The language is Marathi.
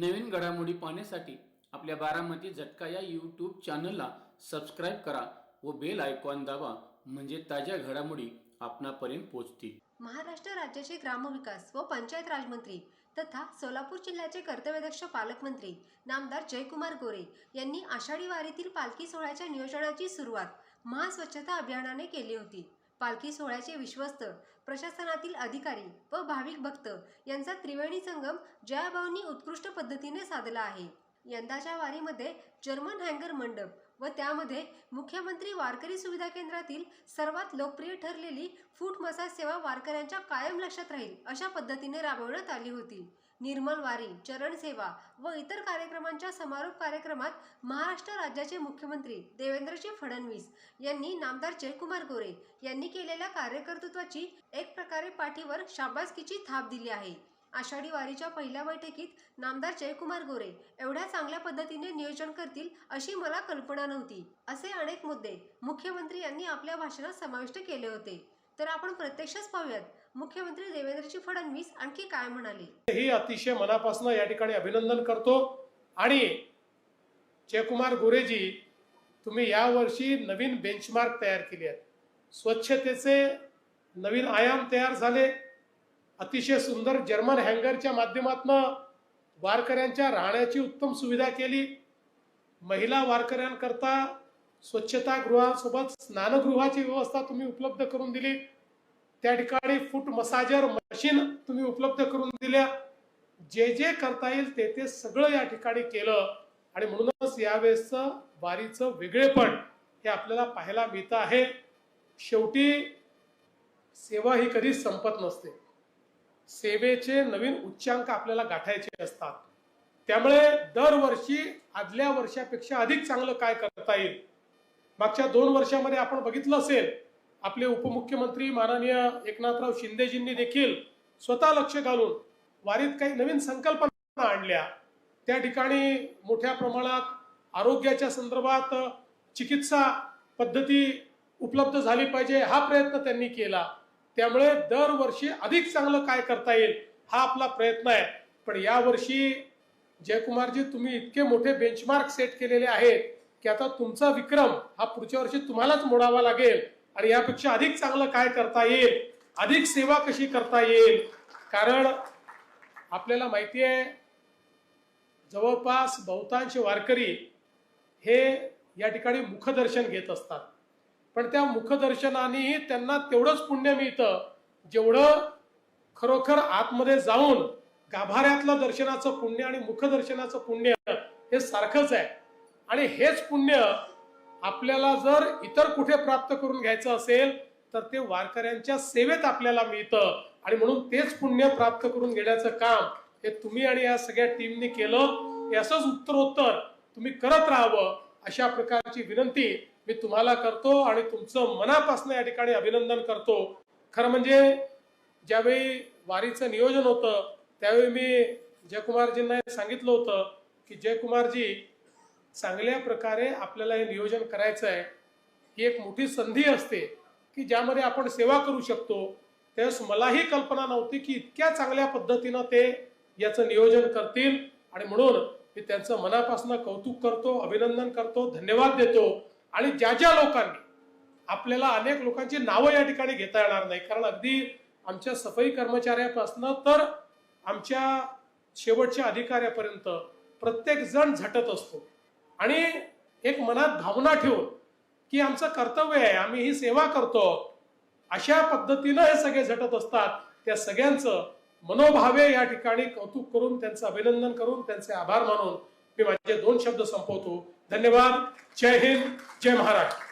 नवीन घडामोडी पाहण्यासाठी आपल्या बारामती झटका या यूट्यूब चॅनलला सबस्क्राईब करा व बेल आयकॉन दाबा म्हणजे ताज्या घडामोडी आपणापर्यंत पोहोचतील. महाराष्ट्र राज्याचे ग्रामविकास व पंचायत राजमंत्री तथा सोलापूर जिल्ह्याचे कर्तव्यदक्ष पालकमंत्री नामदार जयकुमार गोरे यांनी आषाढी वारीतील पालखी सोहळ्याच्या नियोजनाची सुरुवात महास्वच्छता अभियानाने केली होती. पालखी सोहळ्याचे विश्वस्त प्रशासनातील अधिकारी व भाविक भक्त यांचा त्रिवेणी संगम जयाभाऊंनी उत्कृष्ट पद्धतीने साधला आहे. यंदाच्या वारीमध्ये जर्मन हँगर मंडप व त्यामध्ये मुख्यमंत्री वारकरी सुविधा केंद्रातील सर्वात लोकप्रिय ठरलेली फूट मसाज सेवा वारकऱ्यांच्या कायम लक्षात राहील अशा पद्धतीने राबवण्यात आली होती. निर्मल वारी चरण सेवा व इतर कार्यक्रमांच्या समारोप कार्यक्रमात महाराष्ट्र राज्याचे मुख्यमंत्री देवेंद्रजी फडणवीस यांनी नामदार जयकुमार गोरे यांनी केलेल्या कार्यकर्तृत्वाची एक प्रकारे पाठीवर शाबासकीची थाप दिली आहे. आषाढी वारीच्या पहिल्या बैठकीत नामदार जयकुमार गोरे एवढ्या चांगल्या पद्धतीने नियोजन करतील अशी मला कल्पना नव्हती असे अनेक मुद्दे मुख्यमंत्री यांनी आपल्या भाषणात समाविष्ट केले होते. तर आपण प्रत्यक्षच पाहूयात मुख्यमंत्री देवेंद्रजी फडणवीस आणखी काय म्हणाले? ही अतिशय मनापासून या ठिकाणी अभिनंदन करतो आणि जयकुमार गोरेजी तुम्ही यावर्षी नवीन बेंचमार्क तयार केले आहेत. स्वच्छतेचे नवीन आयाम तयार झाले. अतिशय सुंदर जर्मन हँगरच्या माध्यमातून वारकऱ्यांच्या राहण्याची उत्तम सुविधा केली. महिला वारकऱ्यांकरता स्वच्छतागृहासोबत स्नानगृहाची व्यवस्था तुम्ही उपलब्ध करून दिली. त्या ठिकाणी फूट मसाजर मशीन तुम्ही उपलब्ध करून दिल्या. जे जे करता येईल ते ते सगळं या ठिकाणी केलं. आणि म्हणूनच यावेळेसचं वारीचं वेगळेपण हे आपल्याला पाहायला मिळतं आहे. शेवटी सेवा ही कधीच संपत नसते. सेवेचे नवीन उच्चांक आपल्याला गाठायचे असतात. त्यामुळे दरवर्षी आदल्या वर्षापेक्षा अधिक चांगलं काय करता येईल? मागच्या दोन वर्षामध्ये आपण बघितलं असेल आपले उपमुख्यमंत्री माननीय एकनाथराव शिंदेजींनी देखील स्वतः लक्ष घालून वारीत काही नवीन संकल्पना आणल्या. त्या ठिकाणी मोठ्या प्रमाणात आरोग्याच्या संदर्भात चिकित्सा पद्धती उपलब्ध झाली पाहिजे हा प्रयत्न त्यांनी केला. त्यामुळे दरवर्षी अधिक चांगलं काय करता येईल हा आपला प्रयत्न आहे. पण यावर्षी जयकुमारजी तुम्ही इतके मोठे बेंचमार्क सेट केलेले आहेत की आता तुमचा विक्रम हा पुढच्या वर्षी तुम्हालाच मोडावा लागेल आणि यापेक्षा अधिक चांगलं काय करता येईल? अधिक सेवा कशी करता येईल? कारण आपल्याला माहिती आहे जवळपास बहुतांश वारकरी हे या ठिकाणी मुखदर्शन घेत असतात. पण त्या मुखदर्शनानेही त्यांना तेवढंच पुण्य मिळतं. जेवढं खरोखर आतमध्ये जाऊन गाभाऱ्यातलं दर्शनाचं पुण्य आणि मुखदर्शनाचं पुण्य हे सारखंच आहे. आणि हेच पुण्य आपल्याला जर इतर कुठे प्राप्त करून घ्यायचं असेल तर ते वारकऱ्यांच्या सेवेत आपल्याला मिळतं. आणि म्हणून तेच पुण्य प्राप्त करून घेण्याचं काम हे तुम्ही आणि या सगळ्या टीमनी केलं. हे असंच उत्तरोत्तर तुम्ही करत राहावं अशा प्रकारची विनंती मी तुम्हाला करतो आणि तुमचं मनापासून या ठिकाणी अभिनंदन करतो. खरं म्हणजे ज्यावेळी वारीचं नियोजन होतं त्यावेळी मी जयकुमारजींना सांगितलं होतं की जयकुमारजी चांगल्या प्रकारे आपल्याला हे नियोजन करायचं आहे ही एक मोठी संधी असते की ज्यामध्ये आपण सेवा करू शकतो. त्यावेळेस मलाही कल्पना नव्हती की इतक्या चांगल्या पद्धतीनं ते याचं नियोजन करतील. आणि म्हणून मी त्यांचं मनापासून कौतुक करतो अभिनंदन करतो धन्यवाद देतो. आणि ज्या ज्या लोकांनी आपल्याला अनेक लोकांची नावं या ठिकाणी घेता येणार नाही कारण अगदी आमच्या सफाई कर्मचाऱ्यापासून तर आमच्या शेवटच्या अधिकाऱ्यापर्यंत प्रत्येक जण झटत असतो. आणि एक मनात भावना ठेवून की आमचं कर्तव्य आहे आम्ही ही सेवा करतो अशा पद्धतीनं हे सगळे झटत असतात. त्या सगळ्यांचं मनोभावे या ठिकाणी कौतुक करून त्यांचं अभिनंदन करून त्यांचे आभार मानून मी माझे दोन शब्द संपवतो. धन्यवाद. जय हिंद. जय महाराष्ट्र.